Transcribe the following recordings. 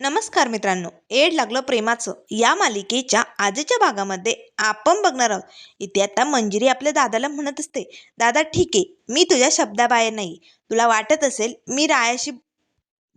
नमस्कार मित्रांनो एड लागलं प्रेमाचं. या मालिकेच्या आजच्या भागामध्ये आपण बघणार आहोत. इथे आता मंजिरी आपल्या दादाला म्हणत असते दादा ठीक आहे मी तुझ्या शब्दाबाहेर नाही. तुला वाटत असेल मी रायाशी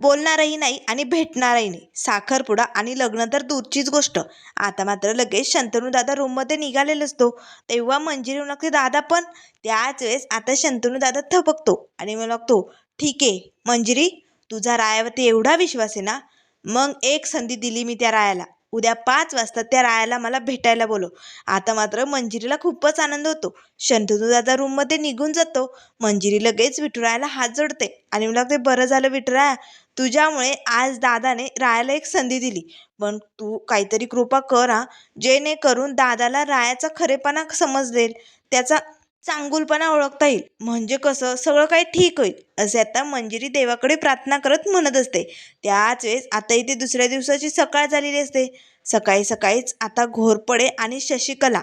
बोलणारही नाही आणि भेटणारही नाही. साखरपुडा आणि लग्न तर दूरचीच गोष्ट. आता मात्र लगेच शंतनू दादा रूममध्ये निघालेला असतो. तेव्हा मंजिरी लागते दादा पण. त्याच वेळेस आता शंतनू दादा थपकतो आणि मग लागतो ठीक आहे मंजिरी तुझा रायावरती एवढा विश्वास आहे ना मग एक संधी दिली मी त्या रायाला. उद्या पाच वाजता त्या रायाला मला भेटायला बोलव. आता मात्र मंजिरीला खूपच आनंद होतो. शंतनू दादा रूममध्ये निघून जातो. मंजिरी लगेच विठुरायाला हात जोडते. आणि मला ते बरं झालं विठुराया तुझ्यामुळे आज दादाने रायाला एक संधी दिली. पण तू काहीतरी कृपा कर हा. जेणेकरून दादाला रायाचा खरेपणा समजलेल. त्याचा चांगुलपणा ओळखता येईल. म्हणजे कसं? सगळं काही ठीक होईल. असे आता मंजिरी देवाकडे प्रार्थना करत म्हणत असते. त्याच वेळेस आता इथे दुसऱ्या दिवसाची सकाळ झालेली असते. सकाळी सकाळीच आता घोरपडे आणि शशिकला.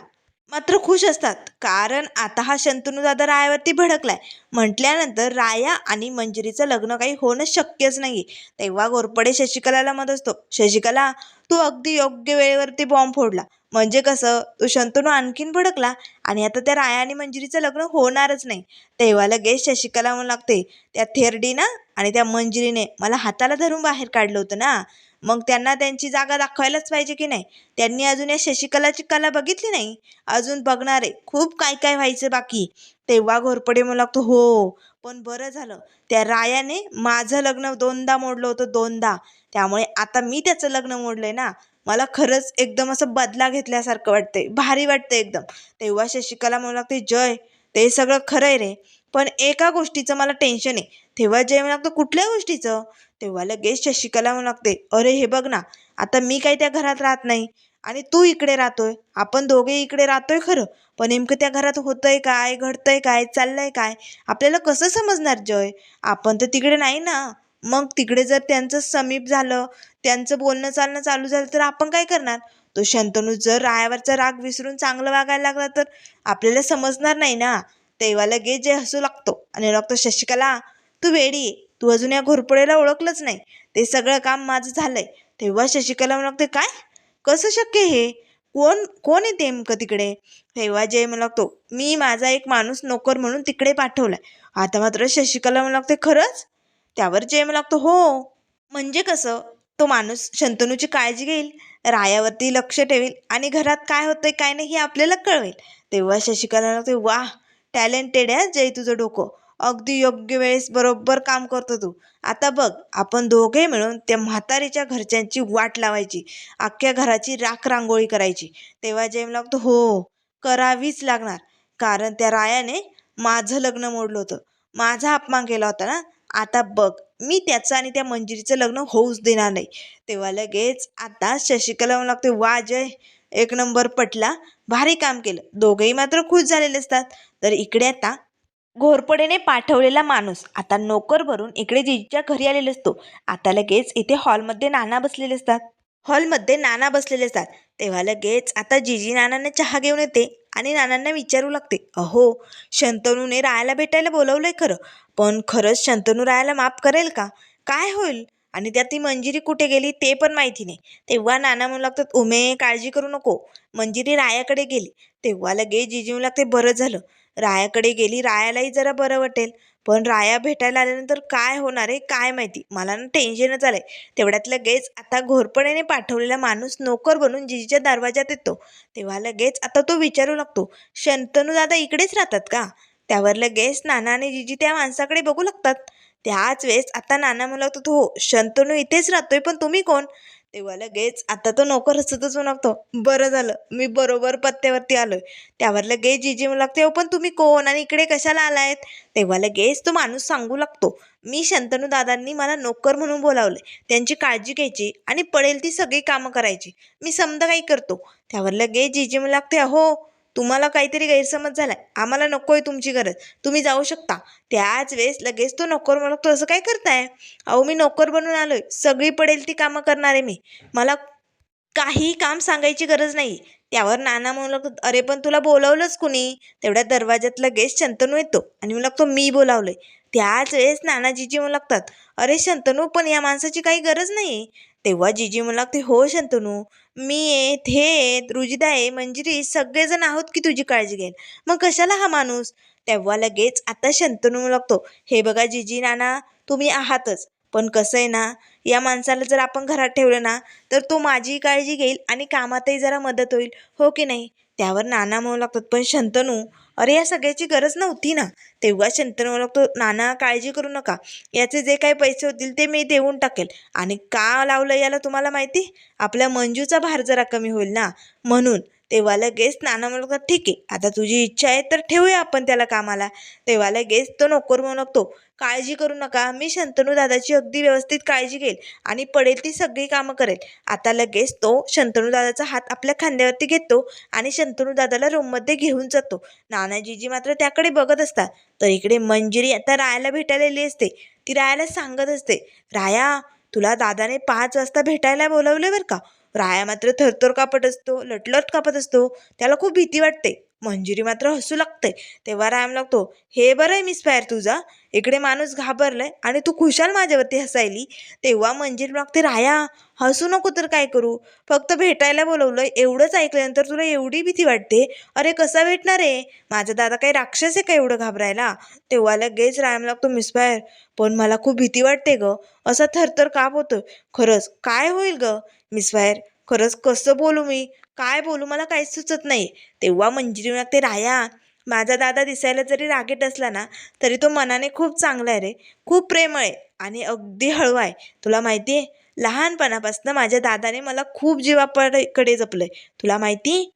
मात्र खुश असतात. कारण आता हा शंतनू दादा रायावरती भडकलाय. म्हटल्यानंतर राया आणि मंजिरीचं लग्न काही होणं शक्यच नाही तेव्हा घोरपडे शशिकलाला मत असतो. शशिकला तू अगदी योग्य वेळेवरती बॉम्ब फोडला. म्हणजे कसं तो शंतनू आणखीन भडकला आणि आता त्या राया आणि मंजिरीचं लग्न होणारच नाही. तेव्हा लगेच शशिकला म्हणू लागते त्या थेरडीनं आणि त्या मंजिरीने मला हाताला धरून बाहेर काढलं होतं ना. मग त्यांना त्यांची जागा दाखवायलाच पाहिजे की नाही? त्यांनी अजून या शशिकलाची कला बघितली नाही? अजून बघणारे खूप काय काय व्हायचं बाकी. तेव्हा घोरपडे म्हणू लागतो हो पण बरं झालं. त्या रायाने माझं लग्न दोनदा मोडलं होतं दोनदा. त्यामुळे आता मी त्याचं लग्न मोडलंय ना. मला खरंच एकदम असं बदला घेतल्यासारखं वाटतंय. भारी वाटतंय एकदम. तेव्हा शशिकला म्हणू लागते जय ते सगळं खरं आहे रे. पण एका गोष्टीचं मला टेन्शन आहे. तेव्हा जय म्हणू लागतो कुठल्या गोष्टीचं? तेव्हा लगेच शशिकला म्हणू लागते अरे हे बघ ना आता मी काही त्या घरात राहत नाही आणि तू इकडे राहतोय. आपण दोघे इकडे राहतोय खरं. पण नेमकं त्या घरात होतंय काय घडतंय काय चाललंय काय? आपल्याला कसं समजणार जय? आपण तर तिकडे नाही ना. मग तिकडे जर त्यांचं समीप झालं त्यांचं बोलणं चालणं चालू झालं तर आपण काय करणार? तो शंतनू जर रायावरचा राग विसरून चांगलं वागायला लागला तर आपल्याला समजणार नाही ना. तेव्हा लगेच जे हसू लागतो आणि लागतो शशिकला तू वेडी आहे तू अजून या घोरपडेला ओळखलंच नाही. ते सगळं काम माझं झालंय. तेव्हा शशिकला म्हणते लागते काय? कसं शक्य हे कोण कोण आहे नेमकं तिकडे? तेव्हा जय म्हणू लागतो मी माझा एक माणूस नोकर म्हणून तिकडे पाठवलाय. आता मात्र शशिकला म्हणू लागते खरंच? त्यावर जय म्हणू लागतो हो. म्हणजे कसं? तो माणूस शंतनूची काळजी घेईल रायावरती लक्ष ठेवेल आणि घरात काय होतंय काय नाही हे आपल्याला कळवेल. तेव्हा शशिकला लागते वा टॅलेंटेड आहे जय तुझं डोकं. अगदी योग्य वेळेस बरोबर काम करतो तू. आता बघ आपण दोघे मिळून त्या म्हातारीच्या घरच्यांची वाट लावायची. अख्ख्या घराची राख रांगोळी करायची. तेव्हा जयम लागतो हो करावीच लागणार. कारण त्या रायाने माझं लग्न मोडलं होतं. माझा अपमान केला होता ना? आता बघ मी त्याचं आणि त्या मंजिरीचं लग्न होऊच देणार नाही. तेव्हा लगेच आता शशिकला म्हणू लागते वा जय. एक नंबर पटला भारी काम केलं. दोघेही मात्र खुश झालेले असतात. तर इकडे आता घोरपडेने पाठवलेला माणूस. आता नोकर भरून इकडे जिजीच्या घरी आलेला असतो. आता लगेच इथे हॉलमध्ये नाना बसलेले असतात. हॉलमध्ये नाना बसलेले असतात. तेव्हा लगेच आता जिजी नानाने चहा घेऊन येते. आणि नानांना विचारू लागते अहो शंतनूने रायाला भेटायला बोलवलंय खरं पण खरंच शंतनू रायाला माफ करेल का? काय होईल? आणि त्यात ती मंजिरी कुठे गेली ते पण माहिती नाही. तेव्हा नाना म्हणू लागतात उमे काळजी करू नको. मंजिरी रायाकडे गेली. तेव्हा लगेच जिजी म्हणू लागते बरं झालं. रायाकडे गेली रायालाही जरा बरं वाटेल. पण राया भेटायला आल्यानंतर काय होणार आहे काय माहिती? मला ना टेन्शनच आलंय. तेवढ्यात लगेच आता घोरपडेने पाठवलेला माणूस नोकर बनून जिजीच्या दरवाजात येतो. तेव्हा लगेच आता तो विचारू लागतो शंतनू दादा इकडेच राहतात का? त्यावर लगेच नाना आणि जिजी त्या माणसाकडे बघू लागतात. त्याच वेळेस आता नाना म्हणू होतो हो शंतनू इथेच राहतोय पण तुम्ही कोण? तेव्हा लगेच आता तो नोकर हसतच लागतो. बरं झालं मी बरोबर पत्त्यावरती आलोय. त्यावर लगेच जीजी म्हणू लागते हो पण तुम्ही कोण आणि इकडे कशाला आलायत? तेव्हा लगेच तो माणूस सांगू लागतो. मी शंतनू दादांनी मला नोकर म्हणून बोलावले त्यांची काळजी घ्यायची आणि पडेल ती सगळी कामं करायची. मी समजा काही करतो. त्यावर लगेच जीजी म्हणू लागते अहो तुम्हाला काहीतरी गैरसमज झालाय. आम्हाला नको आहे तुमची गरज. तुम्ही जाऊ शकता. त्याच वेळेस लगेच तो नोकर म्हणतो असं काय करताय? अहो मी नोकर बनून आलोय. सगळी पडेल ती कामं करणार आहे मी. मला काही काम सांगायची गरज नाही. त्यावर नाना म्हणू लागतो अरे पण तुला बोलावलंच कुणी? तेवढ्या दरवाज्यात लगेच शंतनू येतो आणि म्हणू लागतो मी बोलावलंय. त्याच वेळेस नानाजीजी म्हणू लागतात अरे शंतनू पण या माणसाची काही गरज नाही तेव्हा जिजी म्हणू लागते हो शंतनू मी येत हे येत रुजिदा आहे मंजिरी सगळेजण आहोत की तुझी काळजी घेईल. मग कशाला हा माणूस? तेव्हा लगेच आता शंतनू लागतो हे बघा जिजी नाना तुम्ही आहातच पण कसं आहे ना या माणसाला जर आपण घरात ठेवलं ना तर तो माझी काळजी घेईल आणि कामातही जरा मदत होईल हो की नाही? त्यावर नाना म्हणू लागतात पण शंतनू अरे या सगळ्याची गरज नव्हती ना. तेव्हा शंतनू म्हणू लागतो नाना काळजी करू नका. याचे जे काही पैसे होतील ते मी देऊन टाकेल. आणि का लावलं याला तुम्हाला माहिती? आपल्या मंजूचा भार जरा कमी होईल ना. म्हणून. तेव्हा लगेच नाना म्हणू ठीक आहे. आता तुझी इच्छा आहे तर ठेवूया आपण त्याला कामाला. तेव्हा लगेच तो नोकर म्हणू लागतो काळजी करू नका. मी शंतनू दादाची अगदी व्यवस्थित काळजी घेईल आणि पडेल ती सगळी कामं करेल. आता लगेच तो शंतनू दादाचा हात आपल्या खांद्यावरती घेतो आणि शंतनू दादाला रूममध्ये घेऊन जातो. नानाजीजी मात्र त्याकडे बघत असतात. तर इकडे मंजिरी आता रायाला भेटायलेली असते. ती रायाला सांगत असते राया तुला दादाने पाच वाजता भेटायला बोलवले बरं का? राया मात्र थरथर कापत असतो लटलट कापत असतो. त्याला खूप भीती वाटते. मंजिरी मात्र हसू लागते. तेव्हा राम लागतो हे बरं आहे मिस फायर तुझा. इकडे माणूस घाबरलाय आणि तू खुशाल माझ्यावरती हसायली. तेव्हा मंजिरी लागते राया हसू नको तर काय करू? फक्त भेटायला बोलवलंय एवढंच ऐकल्यानंतर तुला एवढी भीती वाटते? अरे कसा भेटणार आहे? माझा दादा काही राक्षस आहे का एवढं घाबरायला? तेव्हा लगेच राम लागतो मिस फायर पण मला खूप भीती वाटते ग. असा थरथर काप होतो? खरंच काय होईल ग? मिस फायर खरंच कसं बोलू मी? काय बोलू? मला काहीच सुचत नाही. तेव्हा मंजिरी ते राया. माझा दादा दिसायला जरी रागीट असला ना तरी तो मनाने खूप चांगला आहे रे. खूप प्रेमळ आहे आणि अगदी हळवा आहे. तुला माहिती आहे लहानपणापासून माझ्या दादाने मला खूप जीवाकडे जपलंय. तुला माहिती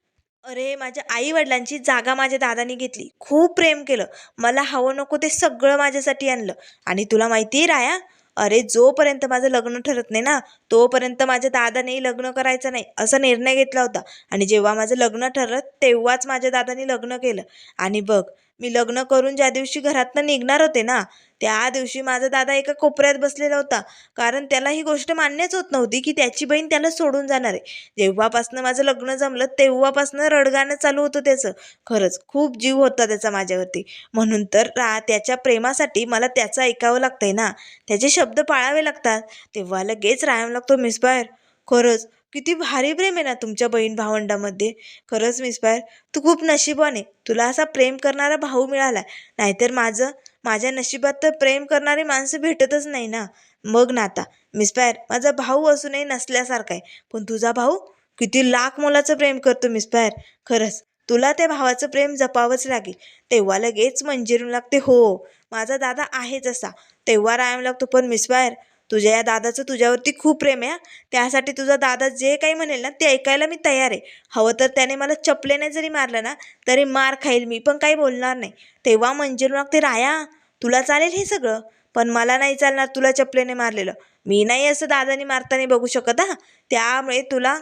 अरे माझ्या आई वडिलांची जागा माझ्या दादाने घेतली. खूप प्रेम केलं. मला हवं नको ते सगळं माझ्यासाठी आणलं. आणि तुला माहिती आहे राया अरे जोपर्यंत माझं लग्न ठरत नाही ना तोपर्यंत माझ्या दादानेही लग्न करायचं नाही असा निर्णय घेतला होता. आणि जेव्हा माझं लग्न ठरलं तेव्हाच माझ्या दादाने लग्न केलं. आणि बघ मी लग्न करून ज्या दिवशी घरातनं निघणार होते ना त्या दिवशी माझा दादा एका कोपऱ्यात बसलेला होता. कारण त्याला ही गोष्ट मान्यच होत नव्हती की त्याची बहीण त्याला सोडून जाणार आहे. जेव्हापासनं माझं लग्न जमलं तेव्हापासनं रडगाणं चालू होतं त्याचं. खरंच खूप जीव होता त्याचा माझ्यावरती. म्हणून तर रा त्याच्या प्रेमासाठी मला त्याचं ऐकावं लागतंय ना. त्याचे शब्द पाळावे लागतात. तेव्हा लगेच राहायला लागतो मिसबायर खरंच किती भारी प्रेम आहे ना तुमच्या बहीण भावंडामध्ये. खरंच मिसबायर तू खूप नशिबाने आहे. तुला असा प्रेम करणारा भाऊ मिळाला नाहीतर माझं माझ्या नशिबात तर प्रेम करणारी माणसं भेटतच नाही ना. मग ना आता मिसबायर माझा भाऊ असूनही नसल्यासारखा आहे. पण तुझा भाऊ किती लाख मोलाचं प्रेम करतो मिसबायर खरंच तुला त्या भावाचं प्रेम जपावंच लागेल. तेव्हा लगेच मंजिरून लागते हो. माझा दादा आहेच असा. तेव्हा रायम लागतो पण मिसबायर तुझ्या या दादाचं तुझ्यावरती खूप प्रेम आहे त्यासाठी तुझा दादा जे काही म्हणेल ना ते ऐकायला मी तयार आहे. हवं तर त्याने मला चपलेने जरी मारलं ना तरी मार खाईल मी पण काही बोलणार नाही. तेव्हा मंजिर मग ते राया तुला चालेल हे सगळं? पण मला नाही चालणार तुला चपलेने मारलेलं. मी नाही असं दादाने मारताना बघू शकत हा. त्यामुळे तुला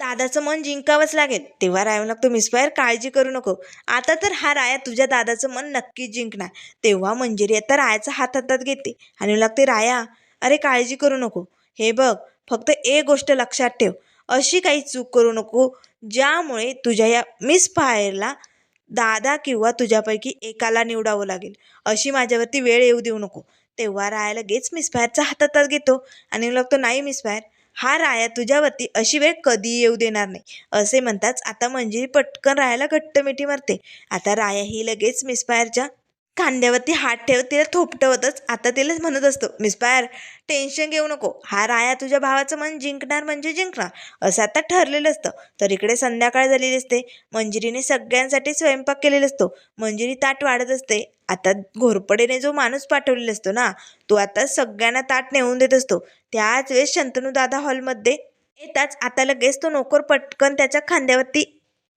दादाचं मन जिंकावंच लागेल. तेव्हा राहावं लागतो मिसफायर काळजी करू नको. आता तर हा राया तुझ्या दादाचं मन नक्की जिंकणार. तेव्हा मंजिरी आता रायाचा हात हातात घेते. आणि लागते राया अरे काळजी करू नको. हे बघ फक्त एक गोष्ट लक्षात ठेव. अशी काही चूक करू नको ज्यामुळे तुझ्या या मिसफायरला दादा किंवा तुझ्यापैकी एकाला निवडावं लागेल. अशी माझ्यावरती वेळ येऊ देऊ नको. तेव्हा राया लगेच मिसफायरचा हातातच घेतो आणि लागतो नाही मिसफायर हा राया तुझ्यावरती अशी वेळ कधी येऊ देणार नाही. असे म्हणताच आता मंजिरी पटकन रायाला घट्ट मिठी मारते. आता राया ही लगेच मिसफायरच्या खांद्यावरती हात ठेवत तिला थोपटवतच. आता तिलाच म्हणत असतो मिसपायर टेन्शन घेऊ नको. हा राया तुझ्या भावाचं मन जिंकणार म्हणजे जिंकणार. असं आता ठरलेलं असतं. तर इकडे संध्याकाळ झालेली असते. मंजिरीने सगळ्यांसाठी स्वयंपाक केलेला असतो. मंजिरी ताट वाढत असते. आता घोरपडेने जो माणूस पाठवलेला असतो ना तो आता सगळ्यांना ताट नेऊन देत असतो. त्याच वेळेस शंतनू दादा हॉलमध्ये येताच आता लगेच तो नोकर पटकन त्याच्या खांद्यावरती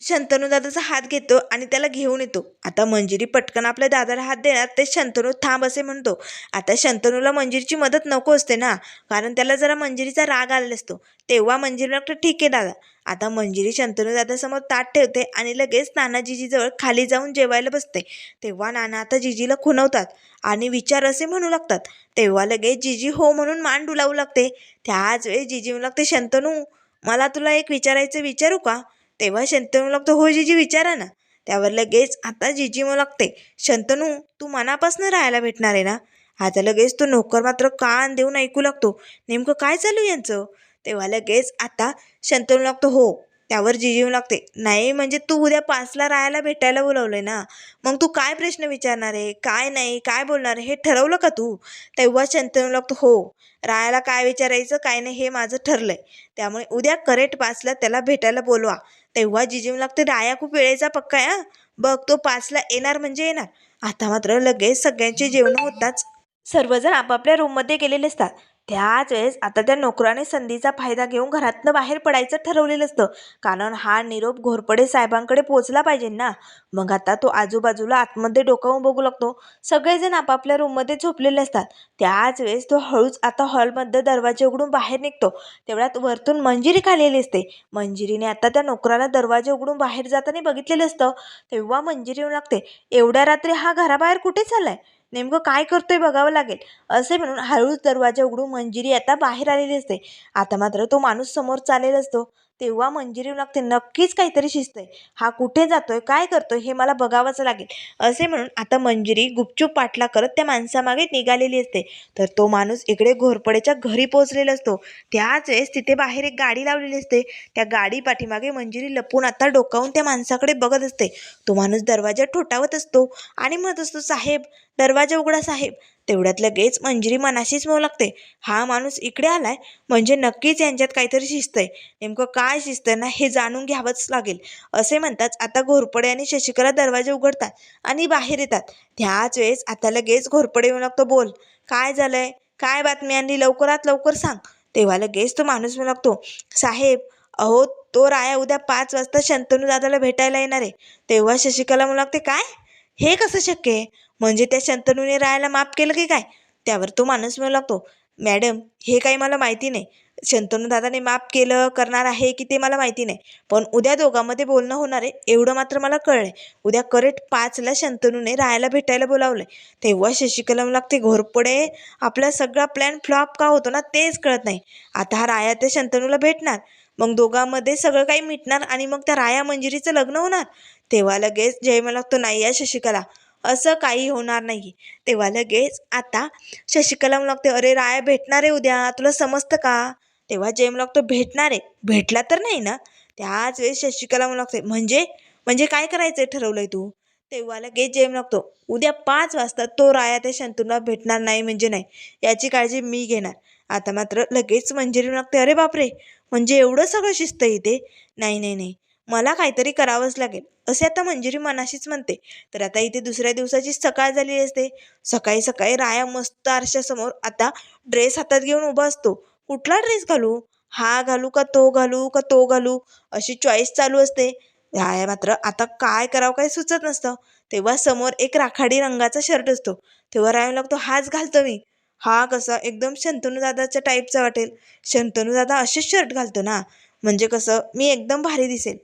शंतनू दादाचा हात घेतो आणि त्याला घेऊन येतो. आता मंजिरी पटकन आपल्या दादाला हात देणार ते शंतनू थांब असे म्हणतो. आता शंतनूला मंजिरीची मदत नको असते ना कारण त्याला जरा मंजिरीचा राग आलेला असतो. तेव्हा मंजिरी डॉक्टर ठीक आहे दादा. आता मंजिरी शंतनू दादासमोर ताट ठेवते आणि लगेच नाना जिजीजवळ खाली जाऊन जेवायला बसते. तेव्हा नाना आता जिजीला खुणवतात आणि विचार असे म्हणू लागतात. तेव्हा लगेच जिजी हो म्हणून मान डुलावू लागते. त्याच वेळेस जिजी म्हणू लागते शंतनू मला तुला एक विचारायचं विचारू का? तेव्हा शंतनू लागतो हो जीजी विचारा ना. त्यावर लगेच आता जीजी मग लागते. शंतनू तू मनापासून राहायला भेटणार आहे ना? आता लगेच तो नोकर मात्र कान देऊन ऐकू लागतो. नेमकं काय चालू यांचं? तेव्हा लगेच आता शंतनू लागतो हो त्यावर जिजीव लागते. नाही म्हणजे तू उद्या पाचला राहायला भेटायला बोलवलंय ना? मग तू काय प्रश्न विचारणार आहे? काय नाही काय बोलणार आहे? हे ठरवलं का तू? तेव्हा शंतनू लागतो हो रायाला काय विचारायचं काय नाही हे माझं ठरलं आहे त्यामुळे उद्या करेक्ट पाचला त्याला भेटायला बोलवा. तेव्हा जिजीव लागते राया खूप वेळेचा पक्का आहे बघ तो पाचला येणार म्हणजे येणार. आता मात्र लगेच सगळ्यांचे जेवण होताच. सर्वजण आपापल्या रूममध्ये गेलेले असतात. त्याच वेळेस आता त्या नोकराने संधीचा फायदा घेऊन घरातनं बाहेर पडायचं ठरवलेलं असतं. कारण हा निरोप घोरपडे साहेबांकडे पोचला पाहिजे ना. मग आता तो आजूबाजूला आतमध्ये डोकावून बघू लागतो. सगळेजण आपापल्या रूममध्ये झोपलेले असतात. त्याच वेळेस तो हळूच आता हॉलमध्ये दरवाजे उघडून बाहेर निघतो. तेवढ्यात वरतून मंजिरी खालेली असते. मंजिरीने आता त्या नोकराला दरवाजे उघडून बाहेर जाताना बघितलेलं असतं. तेव्हा मंजिरी येऊन लागते. एवढ्या रात्री हा घराबाहेर कुठे चाललाय? नेमकं काय करतोय बघावं लागेल. असे म्हणून हळूच दरवाजा उघडून मंजिरी आता बाहेर आलेली असते. आता मात्र तो माणूस समोर चालेल असतो. तेव्हा मंजिरी लागते नक्कीच काहीतरी शिजतंय. आहे हा कुठे जातोय काय करतोय हे मला बघावंच लागेल. असे म्हणून आता मंजिरी गुपचूप पाठला करत त्या माणसामागे निघालेली असते. तर तो माणूस इकडे घोरपडेच्या घरी पोहोचलेला असतो. त्याच वेळेस तिथे बाहेर एक गाडी लावलेली असते. त्या गाडी पाठीमागे मंजिरी लपून आता डोकावून त्या माणसाकडे बघत असते. तो माणूस दरवाजा ठोठावत असतो आणि म्हणत असतो साहेब दरवाजा उघडा साहेब. तेवढ्यात लगेच मंजिरी मनाशीच म्हणू लागते. हा माणूस इकडे आलाय म्हणजे नक्कीच यांच्यात काहीतरी शिस्त आहे नेमकं काय शिस्त आहे ना हे जाणून घ्यावंच लागेल. असे म्हणताच आता घोरपडे आणि शशिकला दरवाजे उघडतात आणि बाहेर येतात. त्याच वेळेस आता लगेच घोरपडे येऊ लागतो. बोल काय झालंय? काय बातमी? आणली लवकरात लवकर सांग. तेव्हा लगेच तो माणूस म्हणू लागतो साहेब अहो तो राया उद्या पाच वाजता शंतनू दादाला भेटायला येणार आहे. तेव्हा शशिकला म्हणू लागते काय? हे कसं शक्य आहे? म्हणजे त्या शंतनूने रायाला माफ केलं की काय? त्यावर तो माणूस म्हणू लागतो. मॅडम हे काही मला माहिती नाही. शंतनू दादाने माफ केलं करणार आहे की ते मला माहिती नाही. पण उद्या दोघांमध्ये बोलणं होणार आहे एवढं मात्र मला कळलं उद्या करेक्ट पाचला शंतनूने राहायला भेटायला बोलावलं तेव्हा शशिकला म्हणू लागते घोरपडे आपला सगळा प्लॅन फ्लॉप का होतो ना तेच कळत नाही. आता हा राया त्या शंतनूला भेटणार. मग दोघांमध्ये सगळं काही मिटणार आणि मग त्या राया मंजिरीचं लग्न होणार. तेव्हा लगेच जय मला लागतो नाही या शशिकला. असं काही होणार नाही तेव्हा लगेच आता शशिकला म्हणू लागते अरे राया भेटणार आहे उद्या. तुला समजतं का? तेव्हा जयम लागतो भेटणार आहे. भेटला तर नाही ना? त्याच वेळेस शशिकला म्हणू लागते म्हणजे? म्हणजे काय करायचं ठरवलंय तू? तेव्हा लगेच जेम लागतो उद्या पाच वाजता तो राया त्या शंतूला भेटणार नाही म्हणजे नाही. याची काळजी मी घेणार. आता मात्र लगेच मंजिरी लागते अरे बापरे! म्हणजे एवढं सगळं शिस्त इथे? नाही नाही नाही. मला काहीतरी करावंच लागेल. असे आता मंजिरी मनाशीच म्हणते. तर आता इथे दुसऱ्या दिवसाची सकाळ झालेली असते. सकाळी सकाळी राया मस्त आरशासमोर आता ड्रेस हातात घेऊन उभा असतो. कुठला ड्रेस घालू? हा घालू का तो घालू का तो घालू? अशी चॉईस चालू असते. राया मात्र आता काय करावं काही सुचत नसतं. तेव्हा समोर एक राखाडी रंगाचा शर्ट असतो. तेव्हा राया लागतो हाच घालतो मी. हा कसा एकदम शंतनूदादाच्या टाईपचा वाटेल. शंतनू दादा असेच शर्ट घालतो ना. म्हणजे कसं मी एकदम भारी दिसेल.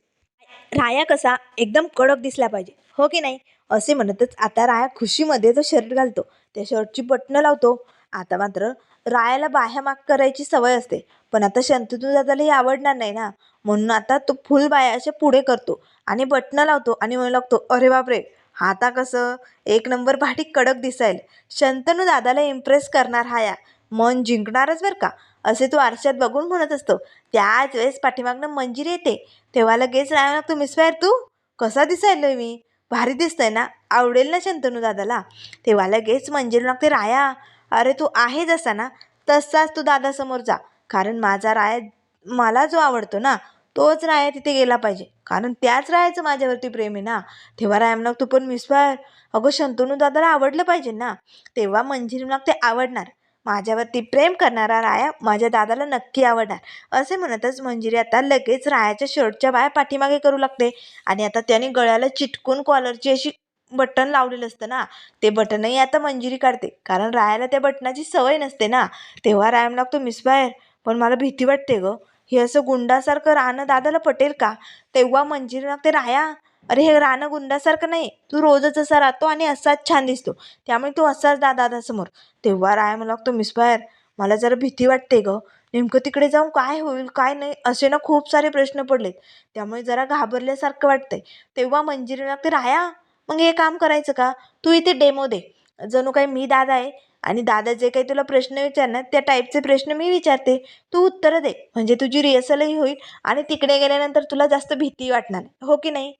राया कसा एकदम कडक दिसला पाहिजे. हो की नाही? असे म्हणतच आता राया खुशीमध्ये तो शर्ट घालतो. त्या शर्टची बटणं लावतो. आता मात्र रायाला बाह्या माग करायची सवय असते. पण आता शंतनू दादाला हे आवडणार नाही ना? म्हणून आता तो फुल बाया असे पुढे करतो. आणि बटणं लावतो आणि म्हणू लागतो अरे बापरे! हा आता कसं? एक नंबर भाटी कडक दिसायला. शंतनू दादाला इम्प्रेस करणार हा या. मन जिंकणारच बरं का? असे तो आरशात बघून म्हणत असतो. त्याच वेळेस पाठीमागनं मंजिरी येते. तेव्हा लगेच राहायला लागतो मिसवायर तू कसा दिसायलोय मी? भारी दिसतंय ना? आवडेल ना शंतनू दादाला? तेव्हा लगेच मंजिरी लागते राया अरे तू आहे जसा ना? तसाच तू दादासमोर जा. कारण माझा राया मला जो आवडतो ना तोच राया तिथे गेला पाहिजे. कारण त्याच रायाचं माझ्यावरती प्रेम आहे ना? तेव्हा राया म्हणा तू पण मिसवायर अगं शंतनू दादाला आवडलं पाहिजे ना? तेव्हा मंजिरी म्हणा ते आवडणार. माझ्यावरती प्रेम करणारा राया माझ्या दादाला नक्की आवडणार. असे म्हणतच मंजिरी आता लगेच रायाच्या शर्टच्या बाया पाठीमागे करू लागते आणि आता त्याने गळ्याला चिटकून कॉलरची अशी बटन लावलेलं असतं ना ते बटनही आता मंजिरी काढते. कारण रायाला त्या बटनाची सवय नसते ना. तेव्हा रायाम लागतो मिसबायर पण मला भीती वाटते गं. हे असं गुंडासारखं राहणं दादाला पटेल का? तेव्हा मंजिरी लागते राया अरे हे राहणं गुंडासारखं नाही. तू रोजच असा राहतो आणि असाच छान दिसतो. त्यामुळे तू असाच दा दादासमोर तेव्हा राय मला लागतो मिसबाहेर मला जरा भीती वाटते गं. नेमकं तिकडे जाऊन काय होईल काय नाही? असे ना खूप सारे प्रश्न पडलेत. त्यामुळे जरा घाबरल्यासारखं वाटतंय. तेव्हा मंजिरी लागते राया मग हे काम करायचं का? तू इथे डेमो दे. जणू काही मी दादा आहे आणि दादा जे काही तुला प्रश्न विचारणार त्या टाईपचे प्रश्न मी विचारते. तू उत्तरं दे. म्हणजे तुझी रिहर्सलही होईल आणि तिकडे गेल्यानंतर तुला जास्त भीती वाटणार. हो की नाही?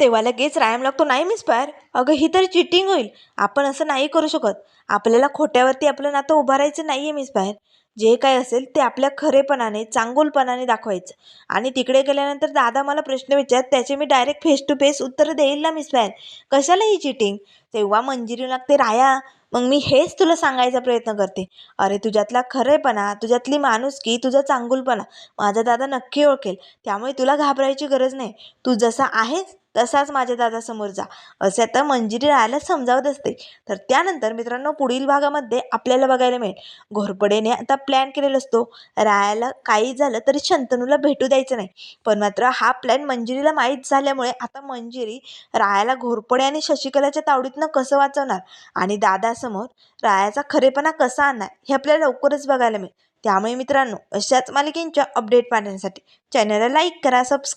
तेव्हा लगेच रायम लागतो नाही मिस पायर अगं ही तर चिटिंग होईल. आपण असं नाही करू शकत. आपल्याला खोट्यावरती आपलं नातं उभारायचं नाही आहे मिस पायर जे काय असेल ते आपल्या खरेपणाने चांगुलपणाने दाखवायचं. आणि तिकडे गेल्यानंतर दादा मला प्रश्न विचार त्याचे मी डायरेक्ट फेस टू फेस उत्तर देईल ना मिस पायर कशाला ही चिटिंग तेव्हा मंजिरी लागते राया मग मी हेच तुला सांगायचा प्रयत्न करते. अरे तुझ्यातला खरेपणा तुझ्यातली माणुसकी तुझा चांगुलपणा माझा दादा नक्की ओळखेल. त्यामुळे तुला घाबरायची गरज नाही. तू जसा आहेस तसाच माझ्या दादासमोर जा. असे आता मंजिरी रायाला समजावत असते. तर त्यानंतर मित्रांनो पुढील भागामध्ये आपल्याला बघायला मिळेल. घोरपडेने आता प्लॅन केलेला असतो. रायाला काही झालं तरी शंतनूला भेटू द्यायचं नाही. पण मात्र हा प्लॅन मंजिरीला माहीत झाल्यामुळे आता मंजिरी रायाला घोरपडे आणि शशिकलाच्या तावडीतनं कसं वाचवणार? आणि दादासमोर रायाचा खरेपणा कसा आणणार? हे आपल्याला लवकरच बघायला मिळेल. त्यामुळे मित्रांनो अशाच मालिकेंच्या अपडेट पाहण्यासाठी चॅनलला लाईक करा सबस्क्राईब